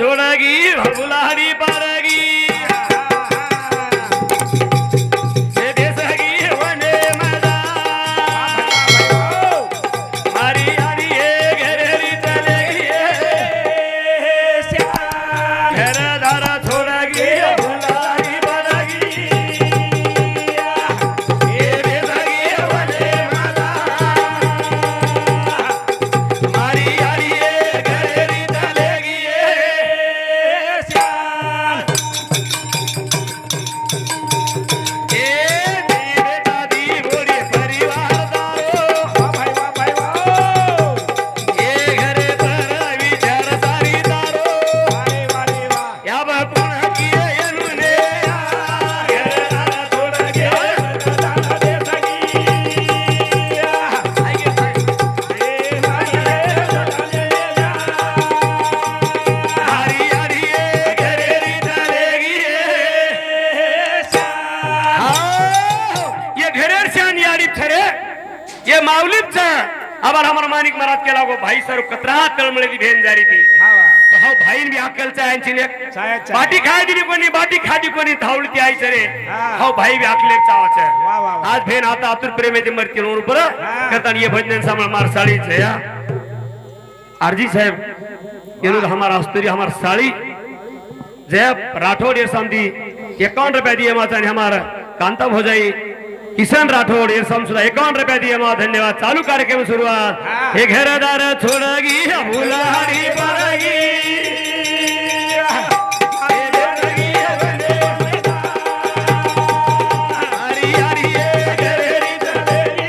छोडगी ये घरेर शान यारी ठरे ये माऊलीच आबार हमार मानिक महाराज केला गो भाई सर कतरा तळमळेली भेन जारी ती. हो भाईन बी अक्कलचा यांची लेक चायाच्या. बाटी खाय दिली कोणी बाटी खादी कोणी धावळती आई सरे. हा. हो भाई बी अकले वा, वा, चावाच वा. आज भेन आता आतुर प्रेमेचे मरतील म्हणून बरं. हा. करताना ये भजन सांभाळ मार साळीच है या. आरजी साहेब ये हमारा अस्तरी हमार साड़ी जय राठौड़ ये समझी इक्यावन रुपया दिए माता ने हमारा कांता भोजाई किशन राठौड़ ये सम सुधा इक्यावन रुपया दिए माँ धन्यवाद। चालू कार्यक्रम शुरुआत हाँ। हे घरदार छोड़गी हे ये घरेरी चलेगी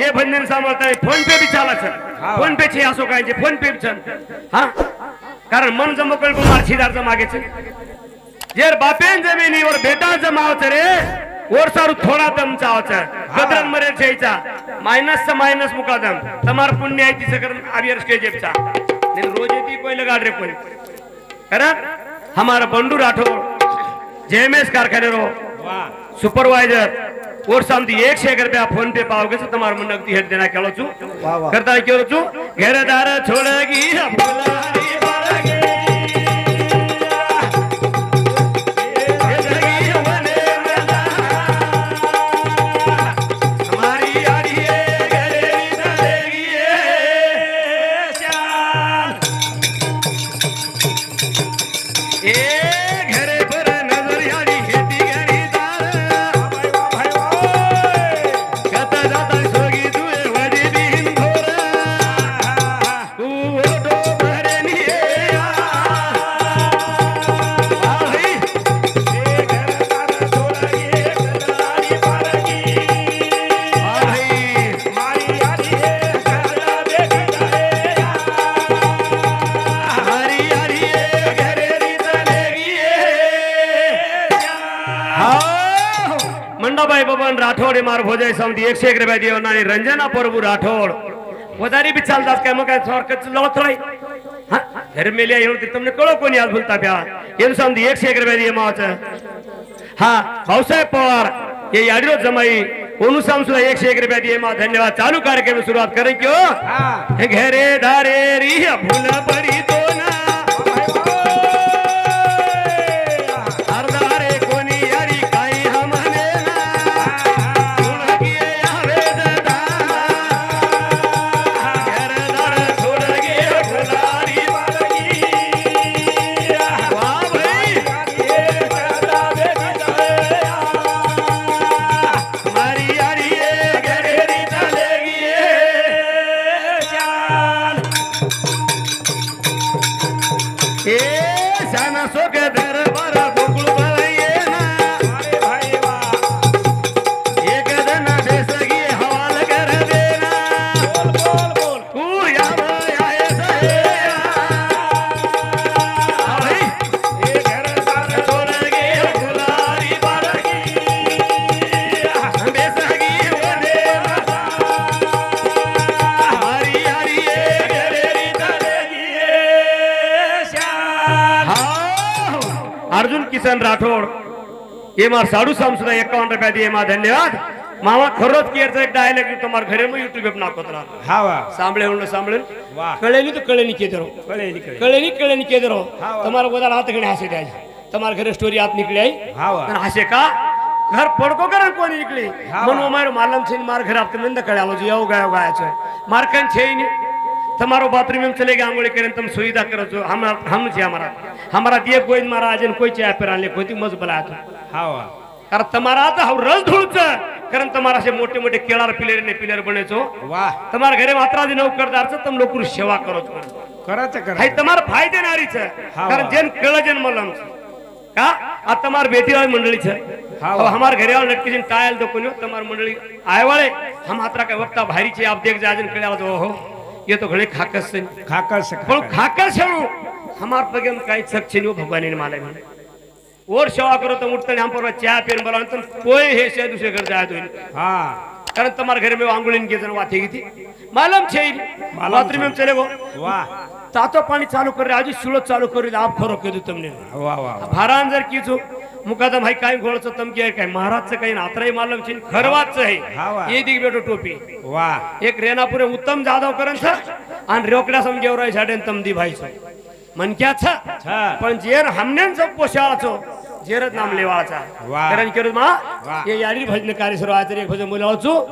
हे बंधन सांभाळता फोन पे बी हा. फोन पे असो काय फोन पे बी हा? कारण मन जमकल कुमार शिदारचं मागेच जर बापेन जमिनीवर बेटा जमावच रे. ओर सारू थोडा दम चावचा. गदरन मरेल छेचा मायनस चा मायनस मुकादम. तमार पुण्य आहे तिचं करण आवियर स्टेजेपचा नहीं रोज येती कोई लगा रे कोई कारण हमारा बंडू राठौड़. जेएमएस कारखाने रो सुपरवायझर. और सामती एक शेख रुपया फोन पे पाओगे तो तुम्हारे मन नगदी हेड देना वाह, वाह. करता क्यों छु. घरदार छोड़गी फुलारी बारगी पवन राठौर मार भोजय समधी एकशे एक रुपया देऊन आणि रंजना प्रभू राठोड वजारी बिचाल दास काय मग काय सोर कच लोथोय येऊन ते कळो कोणी आज बोलता प्या येऊन समधी एकशे एक रुपया दे माच हा भाऊसाहेब पवार हे याडिरो जमाई कोणू सांग तुला एकशे एक रुपया दे मा धन्यवाद चालू कार्यक्रम सुरुवात करेन किंवा घरे धारे रिया फुला पडी तो ये मार साडू साम सुधा एक कौन रखा दिए मार धन्यवाद. मामा खरोट किया था एक डायलेक जो तुम्हारे घरे में यूट्यूब अपना कोतरा हाँ वाह सांबले होने सांबले कले नहीं तो कले नहीं किधर हो. कले नहीं कले नहीं कले नहीं किधर हो तुम्हारे को तो रात के नहासे दे आई तुम्हारे घरे स्टोरी आप निकले आई. हाँ वाह नहासे का? घर पढ़ को करन कोई निकली मनु मारो मालम छीन मार घर आपके मिंद कड़ा लो जी आओ गया होगा ऐसे मार कन छे ही नहीं तमारो बात्री में चले गए आंगोले करन तुम सुविधा करो जो. हम हम जी हमारा हमारा दिए कोई मारा आजन कोई चाय पेरा ले कोई तो मज़ बलात है था હા વાહ कारण તમારા आता हा रस धुळच कारण તમારા असे मोठे मोठे केळार पिलेर ने पिलेर बने છો વાહ તમારા ઘરે માત્રાજી નોકરદાર છે તમે લોકો સેવા કરો છો કરે છે કરે હાઈ તમારા ફાયદેનારી છે હા, કારણ વાહ. જેન કેળ જેન મલમ છે કા આ તમાર બેટીવાળી મંડળી છે હા, હવે વાહ. हमार घरे वाले लटकी जिन टायल दो कोन्यो તમાર મંડળી આય વાળે हम आत्रा के वक्ता भारी છે आप देख जाजन कळ्या तो ओहो ये तो घणे खाकस છે ખાકર છે પણ ખાકર. ખાકસ છે हमार पगे काही शक છે नो भगवान ने माले वर सेवा करत उठता हम पेन बोला पोय हे से दुसरे घर जाए तो कारण तुम्हाला घर में आंगुलिन के जन वाथे मालम थी मालूम छे बाथरूम में चले गो. वा. तातो पाणी चालू कर रहे आज चालू कर आप खरो के तुमने. वा वा भारान जर की चो मुकादम हाय काय घोळचं तमकी आहे काय? महाराजचं काही नात्राही मालम छे खरवाच आहे. ये दिग बेटो टोपी. वाह एक रेनापुरे उत्तम जाधव करन सर आणि रोकड्या समजेवर साडे तमदी भाई सर मनक्याचा पण जेर हमने जो पोशाळाचो जेरच नाम लेवाळाचा वा. कारण केलं मा. हे याडी भजन कार्य सर्व आज एक भजन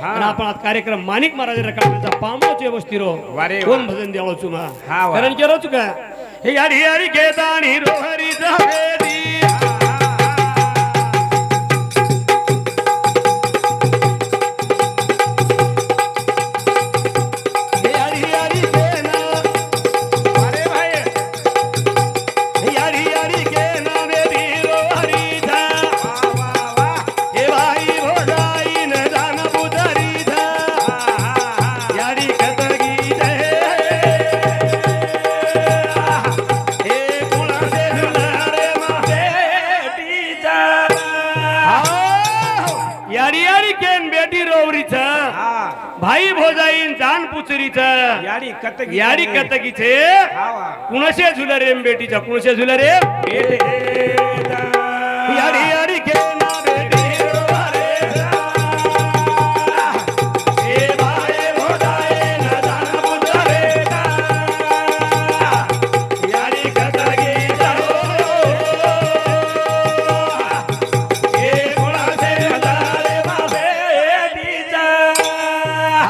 हा. आणि आपण आज कार्यक्रम माणिक महाराज रकाचा पामोचे वस्तीरो वारे वा. कोण भजन द्यावचो मा हा वा. कारण केलं का हे याडी याडी केदानी रोहरी जावेदी हरियारी केन बेटी रोवरी छ भाई भोजाईन जान पुचरीच याडी कतकी छे कतकीचे कुणशे झुलरे बेटीच्या कुणशे झुलरे याडी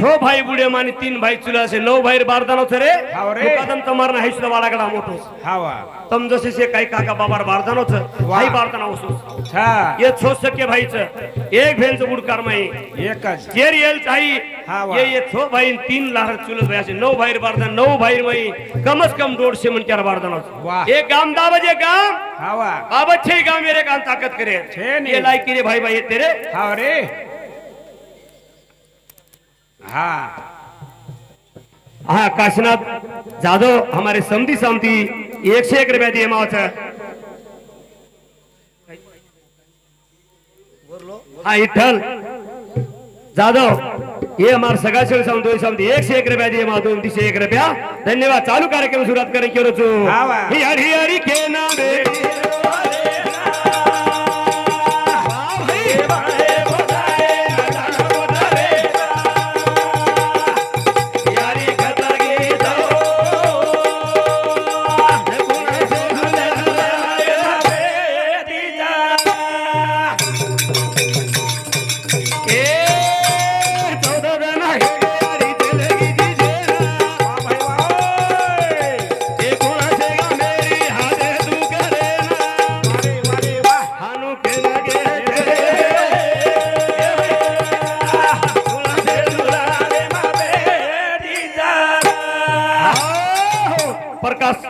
छो भाई बुढे माने तीन भाई चुला असे नऊ भाई बारदाना थरे रे. हाव रे. मुकादम तमार ना हैसुदा वाडाकडा मोठो. हावा. तम जसे से काही काका बाबार बारदाना होत भाई बारदाना होसो हा ये छो सके भाईच एक भेलच बुडकार माई. एक जेर येल चाही हा वा. ये ये छो भाई तीन लहर चुलत भाई असे नऊ भाई बारदाना नऊ भाई मई. कमस कम दोडशे म्हणक्यार बारदाना वा. होत एक गाम दा बजे गाम? हावा. बाबा छे गाम मेरे काम ताकत करे. छे ने. ये लाई रे भाई भाई ये तेरे हा रे. હા हाँ काशीनाथ जाधव हमारे समधी समधी एक से एक रुपया दिए माव छ हाँ इठल जाधव ये हमारे शेळ समधी दोन समधी एक से एक रुपया दिए माव दोन से एक रुपया। धन्यवाद। चालू कार्यक्रम सुरुवात करें हा वा. ही हरी हरी के ना प्रकाश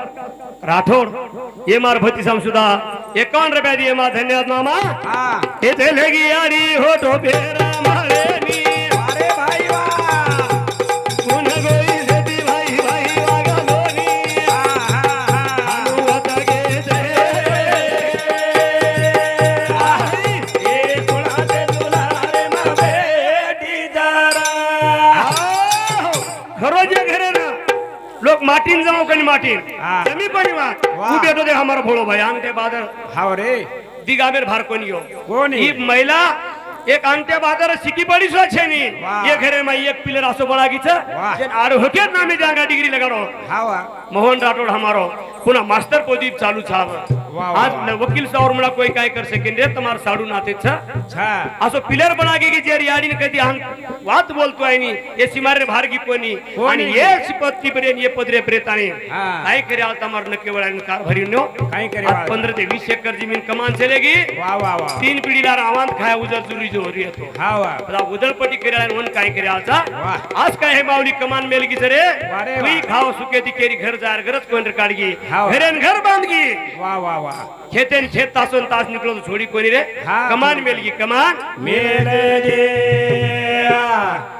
राठोड ये मार भती समसुदा एकावन्न रुपयात ये मा धन्यवाद मामा. येथे लेगी यारी हो टोपे रामाळे कनी माटीन हा. जमी कोणी वा वाह. उभे तो दे हमारा भोळो भाई ते बादर हाव रे दिगामेर भार कोणी हो कोणी? ही महिला एक अंत्य बाजार शिकी पडी सो छेनी वाह. ये घरे में एक पिलर असो बळागीच वाह. जे आरो होके नामे जांगा डिग्री हावा मोहन राठोड हमारो पुन्हा मास्टर पोदीप चालू छाव वाह, आज वाह. न वकील सावर मला कोई काय कर सकेन रे तुम्हार साडू नाते छ छा असो पिलर बनागे की जेर याडी कधी हम वात बोलतो आहे नी ये सिमारे भार की कोणी कोणी? आणि ये सिपत्ती बरेन ये पदरे प्रेताने हा. काय करे आता मार न केवळ आणि कार भरी नो काय करे आज वाला? पंधरा ते वीस एकर जमीन कमान चलेगी वा वा वा तीन पिढीला रावांत खाय उजर जुरी जो होरी येतो हावा आता उदळपट्टी केला आणि काय करे आलचा वाह. आज काय हे माऊली कमान मेल की रे वारे तुई वाह. खाव सुके ती केरी घर जार गरज कोण काढगी. घरेन घर बांधगी. वा वा वा. खेतेन खेत तासून तास निकलो छोडी कोणी रे? हा. कमान मेलगी कमान मेले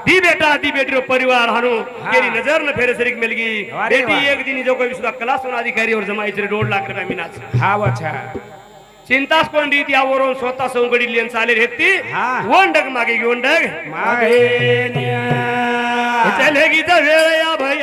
दी बेटा दी बेटी रो परिवार हानु हा. केरी नजर न फेरे सरीक मिलगी. बेटी. एक दिन जो कोई सुद्धा कला सोना अधिकारी और दोड लाख रुपया मिनाच हावा छा. चिंताच कोण रीती यावरून स्वतः संगडी लियन चालेल हा. डग मागे घेऊन डग. चलेगीचा वेळ या भाई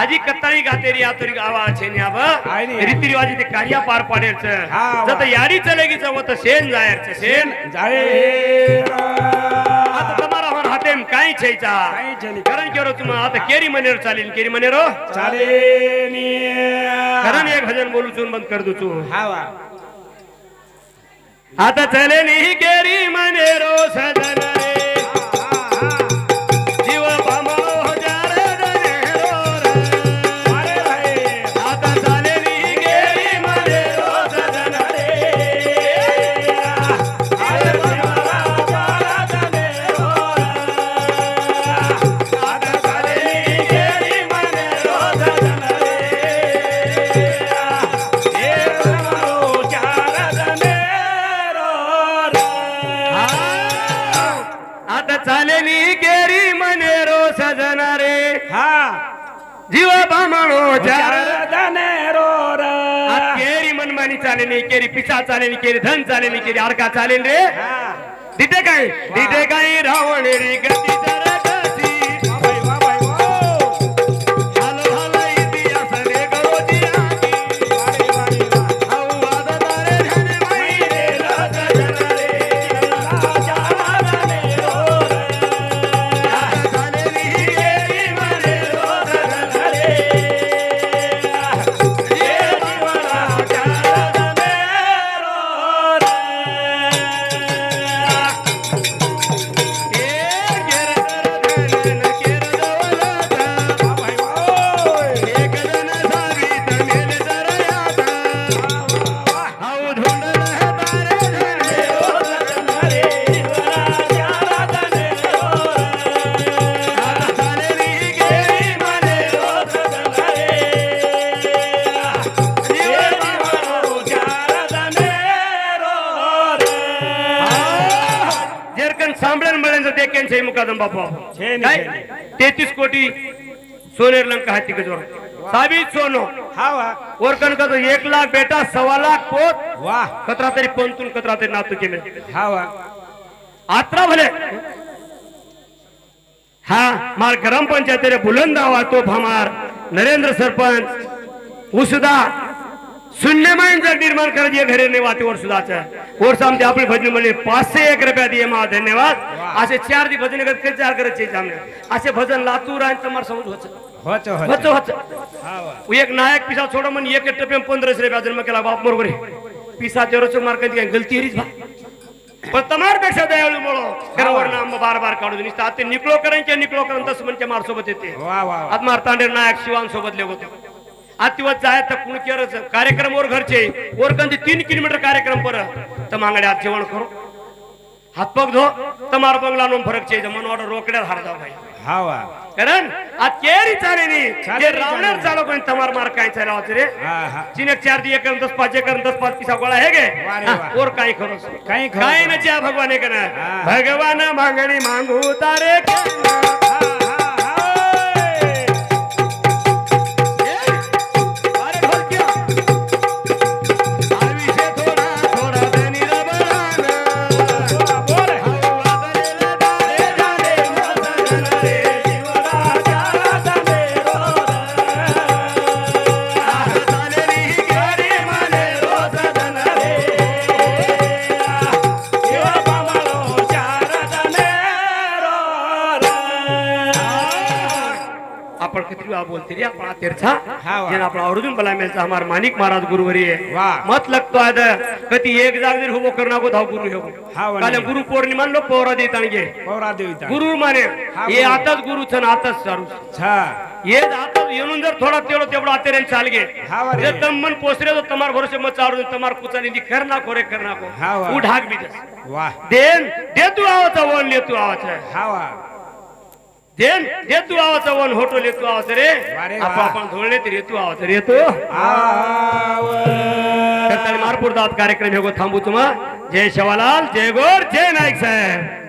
आजी कत्ताळी गातेरी आतुरी गावा छेन्याव आहे ते कार्या पार पाडेच छे. वा. यारी चलेगीच वत शेन शेन जाय आता तुम्हाला होन हातेम केरी मनेर चालीन केरी मनेरो? हो? चालेनी एक भजन बोलू चून बंद कर दू तू हावा आता चले नहीं केरी मनेरो सजना. पामाणो जनेरो केरी मनमानी चालेल केरी पिसा चालेल केरी धन चालेल केरी अर्का चालेल रे. तिथे काय? तिथे काही रावण रे गती केन मुकादम बापा. छे नी, काय? छे नी. तेहतीस कोटी सोनेर लंका हाती गजोर. साबीत सोनो. वरकन का तो एक लाख बेटा सव्वा लाख पोत. कतरा तरी पंतून कतरा तरी नातू केले. आत्रा भले. हा मार ग्रामपंचायत रे बुलंद आवा तो भमार. नरेंद्र सरपंच उसुदा. शून्य माइन जर निर्माण करायचे घरे नाही वाते वर सुद्धाचं वर आमचे आपले भजन म्हणले पाचशे एक रुपया दिये मा धन्यवाद। असे चार दी भजन करत काही चार करायचे सामने। असे भजन लातूर आणि तुम्हाला समज होत होत होत हा वा. एक नायक पिसा सोड म्हणून एक टप्पे पंधराशे रुपया जन्म केला बाप बरोबर पिसा तेरच मार कधी काय गलती हरीच बा पण तमारपेक्षा दयाळू बोलो खरं नाम बार बार काढू दे ते निकलो करायचे निकलो करून तसं म्हणजे मार सोबत येते. आत्मार तांडेर नायक शिवान सोबत होते। दिवस जाय तर कुण केरच कार्यक्रम वर घरचे. वर कंदी तीन किलोमीटर कार्यक्रम पर. तर मांगडे आज जेवण करू. हातपग धो. तमार बंगला नो फरक चे मन ऑर्डर रोकड्यात हार जाऊ भाई हा वा. कारण आज केरी चाले नी जे रावणार. चालू पण तमार मार काय चालवाच रे? हा हा. चिनेक चार दी एक दस पाच एक दस पाच पिसा गोळा हे गे रे. और काही खरं काही खरं. काय ना भगवान हे. कना. भगवान मागणी मागू तारे. केना. हमार मानिक महाराज गुरुवरी वा. मत लगतो आहे कधी एक जाग जर हुबो करना को धाव गुरु हा काले. गुरु पौर्णिमा लो पौरा देताणगे गुरु माने हा हे. आताच गुरु छन आताच सारू ये आता येऊन जर थोडा तेवढं तेवढं आतेरे चाल गे हा. जे तम मन पोसरे तो तमार भरोसे मत चाडू तमार कुचानी दी कोरे करना को. हा वा. उठाक भी देन दे तू आवाचा वन ले तू हा देन दे तू आवाचा वन होटो ले तू आवाचा रे आपण धोळले तरी तू आवाचा रे तू आव मारपूर दात कार्यक्रम हे गो थांबू तुम्हा. जय शवालाल जय गोर जय नाईक साहेब.